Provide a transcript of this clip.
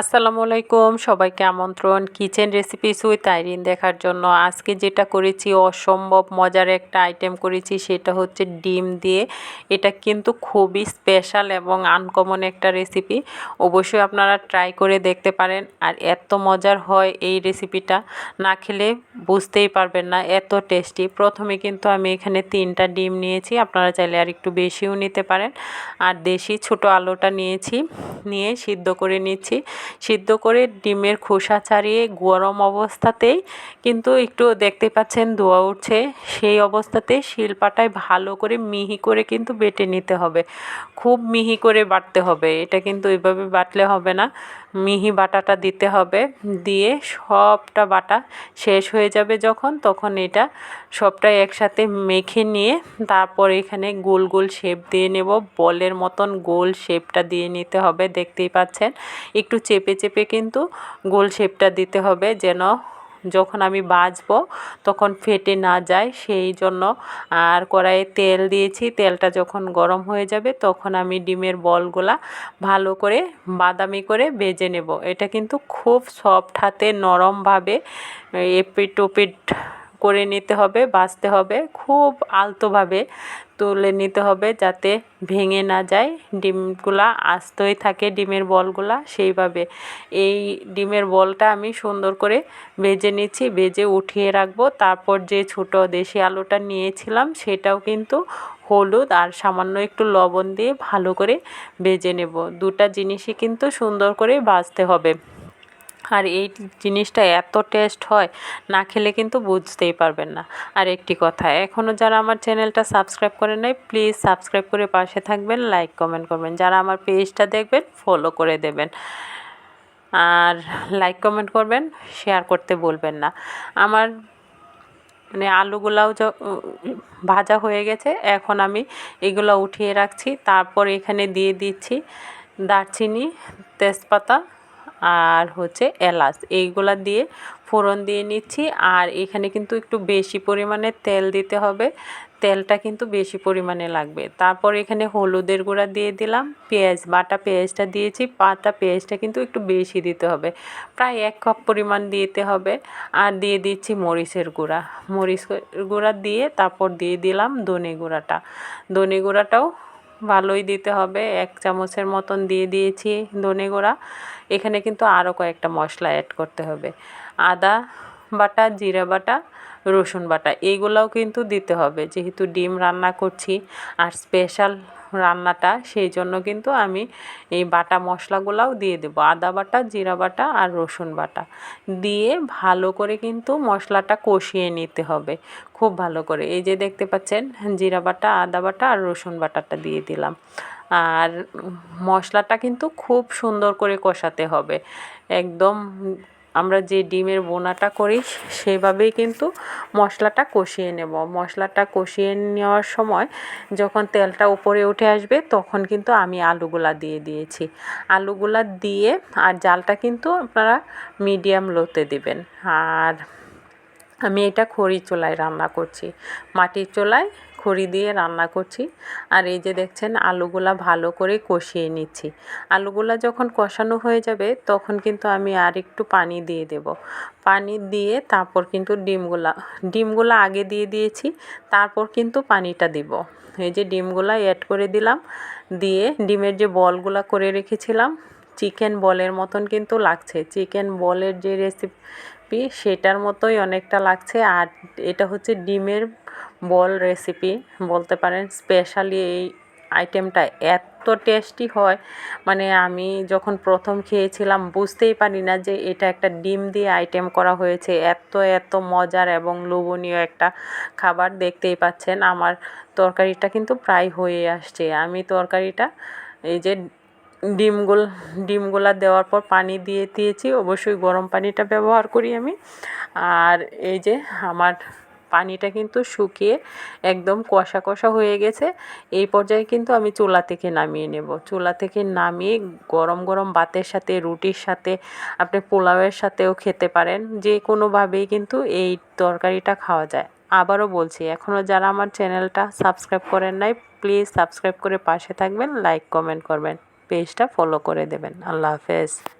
আসসালামু আলাইকুম। সবাইকে আমন্ত্রণ কিচেন রেসিপিস উইথ আইরিন দেখার জন্য। আজকে যেটা করেছি, অসম্ভব মজার একটা আইটেম করেছি, সেটা হচ্ছে ডিম দিয়ে। এটা কিন্তু খুবই স্পেশাল এবং আনকমন একটা রেসিপি অবশ্যই আপনারা ট্রাই করে দেখতে পারেন আর এত মজার হয় এই রেসিপিটা না খেলে বুঝতেই পারবেন না, এত টেস্টি প্রথমে কিন্তু আমি এখানে তিনটা ডিম নিয়েছি, আপনারা চাইলে আর একটু বেশিও নিতে পারেন। আর দেশি ছোট আলুটা নিয়েছি, নিয়ে সিদ্ধ করে নিচ্ছি। সিদ্ধ করে ডিমের খোসা ছাড়িয়ে গরম অবস্থাতেই কিন্তু একটু দেখতে পাচ্ছেন ধোয়া উঠছে। সেই অবস্থাতে শিলপাটায় ভালো করে মিহি করে কিন্তু বেটে নিতে হবে। খুব মিহি করে বাটতে হবে। এটা কিন্তু এইভাবে বাটলে হবে না। মিহি বাটাটা দিতে হবে। দিয়ে সবটা বাটা শেষ হয়ে যাবে যখন, তখন এটা সবটাই একসাথে মেখে নিয়ে তারপর এখানে গোল গোল শেপ দিয়ে নেব। বলের মতন গোল শেপটা দিয়ে নিতে হবে। দেখতেই পাচ্ছেন? একটু চেপে চেপে কিন্তু গোল শেপটা দিতে হবে যেন যখন আমি বাজবো তখন ফেটে না যায়। সেই জন্য আর কড়াইয়ে তেল দিয়েছি। তেলটা যখন গরম হয়ে যাবে তখন আমি ডিমের বলগুলা ভালো করে বাদামি করে বেজে নেব। এটা কিন্তু খুব সফট হাতে, নরমভাবে এপিট ওপিট করে নিতে হবে বাছতে হবে, খুব আলতোভাবে তুলে নিতে হবে যাতে ভেঙে না যায়। ডিমগুলা আস্তই থাকে, ডিমের বলগুলা সেইভাবে। এই ডিমের বলটা আমি সুন্দর করে ভেজে নিচ্ছি, ভেজে উঠিয়ে রাখব। তারপর যে ছোট দেশি আলুটা নিয়েছিলাম সেটাও কিন্তু হলুদ আর সামান্য একটু লবণ দিয়ে ভালো করে ভেজে নেব। দুটা জিনিসই কিন্তু সুন্দর করে ভাজতে হবে। আর এই জিনিসটা এত টেস্ট হয়, না খেলে কিন্তু বুঝতেই পারবেন না। আর একটি কথা এখনও যারা আমার চ্যানেলটা সাবস্ক্রাইব করে নেয় প্লিজ সাবস্ক্রাইব করে পাশে থাকবেন, লাইক, কমেন্ট করবেন। যারা আমার পেজটা দেখবেন ফলো করে দেবেন। আর লাইক, কমেন্ট করবেন শেয়ার করতে বলবেন না। আমার মানে আলুগুলাও য, ভাজা হয়ে গেছে, এখন আমি এগুলো উঠিয়ে রাখছি। তারপর এখানে দিয়ে দিচ্ছি দারচিনি, তেজপাতা আর হচ্ছে এলাচ। এইগুলা দিয়ে ফোড়ন দিয়ে নিচ্ছি। আর এখানে কিন্তু একটু বেশি পরিমাণে তেল দিতে হবে। তেলটা কিন্তু বেশি পরিমাণে লাগবে। তারপর এখানে হলুদের গুঁড়া দিয়ে দিলাম। পেঁয়াজ, বাটা পেঁয়াজটা দিয়েছি। পাতা পেঁয়াজটা কিন্তু একটু বেশি দিতে হবে। প্রায় এক কাপ পরিমাণ দিতে হবে। আর দিয়ে দিচ্ছি মরিচের গুঁড়া। মরিচ গুঁড়া দিয়ে তারপর দিয়ে দিলাম ধনে গুঁড়াটা। ধনে গুঁড়াটাও ভালোই দিতে হবে। এক চামচের মতন দিয়ে দিয়েছি ধনে গোড়া। এখানে কিন্তু আরও কয়েকটা মশলা অ্যাড করতে হবে। আদা বাটা, জিরা বাটা, রসুন বাটা এইগুলাও কিন্তু দিতে হবে। যেহেতু ডিম রান্না করছি, আর স্পেশাল রান্নাটা, সেই জন্য কিন্তু আমি এই বাটা মশলাগুলাও দিয়ে দেবো। আদা বাটা, জিরা বাটা আর রসুন বাটা। দিয়ে ভালো করে কিন্তু মশলাটা কষিয়ে নিতে হবে। খুব ভালো করে। এই যে দেখতে পাচ্ছেন, জিরা বাটা, আদা বাটা আর রসুন বাটাটা দিয়ে দিলাম। আর মশলাটা কিন্তু খুব সুন্দর করে কষাতে হবে। একদম আমরা যে ডিমের বোনাটা করি সেভাবেই কিন্তু মশলাটা কষিয়ে নেব। মশলাটা কষিয়ে নেওয়ার সময় যখন তেলটা উপরে উঠে আসবে, তখন কিন্তু আমি আলুগুলা দিয়ে দিয়েছি। আলুগুলা দিয়ে আর জালটা কিন্তু আপনারা মিডিয়াম লোতে দিবেন। আর আমি এটা খড়ি চোলায় রান্না করছি। মাটির চুলায় খড়ি দিয়ে রান্না করছি। আর এই যে দেখছেন, আলুগুলা ভালো করে কষিয়ে নিচ্ছি। আলুগুলা যখন কষানো হয়ে যাবে, তখন কিন্তু আমি আর একটু পানি দিয়ে দেব। পানি দিয়ে তারপর কিন্তু ডিমগুলা ডিমগুলা আগে দিয়ে দিয়েছি, তারপর কিন্তু পানিটা দিব। এই যে ডিমগুলা অ্যাড করে দিলাম, দিয়ে ডিমের যে বলগুলা করে রেখেছিলাম, চিকেন বলের মতন কিন্তু লাগছে। চিকেন বলের যে রেসিপি সেটার মতোই অনেকটা লাগছে। আর এটা হচ্ছে ডিমের বল রেসিপি বলতে পারেন স্পেশালি এই আইটেমটা এত টেস্টি হয়। মানে আমি যখন প্রথম খেয়েছিলাম বুঝতেই পারি না যে এটা একটা ডিম দিয়ে আইটেম করা হয়েছে। এত এত মজার এবং লোভনীয় একটা খাবার দেখতেই পাচ্ছেন। আমার তরকারিটা কিন্তু প্রায় হয়ে আসছে। আমি তরকারিটা এই যে ডিমগুলো, ডিমগুলা দেওয়ার পর পানি দিয়ে দিয়েছি। অবশ্যই গরম পানিটা ব্যবহার করি আমি। আর এই যে আমার পানিটা কিন্তু শুকিয়ে একদম কষা কষা হয়ে গেছে। এই পর্যায়ে কিন্তু আমি চুলা থেকে নামিয়ে নেব। চুলা থেকে নামিয়ে গরম গরম ভাতের সাথে, রুটির সাথে, আপনি পোলাওয়ের সাথেও খেতে পারেন। যে কোনোভাবেই কিন্তু এই তরকারিটা খাওয়া যায়। আবারও বলছি এখনও যারা আমার চ্যানেলটা সাবস্ক্রাইব করেন নাই, প্লিজ সাবস্ক্রাইব করে পাশে থাকবেন, লাইক, কমেন্ট করবেন, পেজটা ফলো করে দেবেন। আল্লাহ হাফেজ।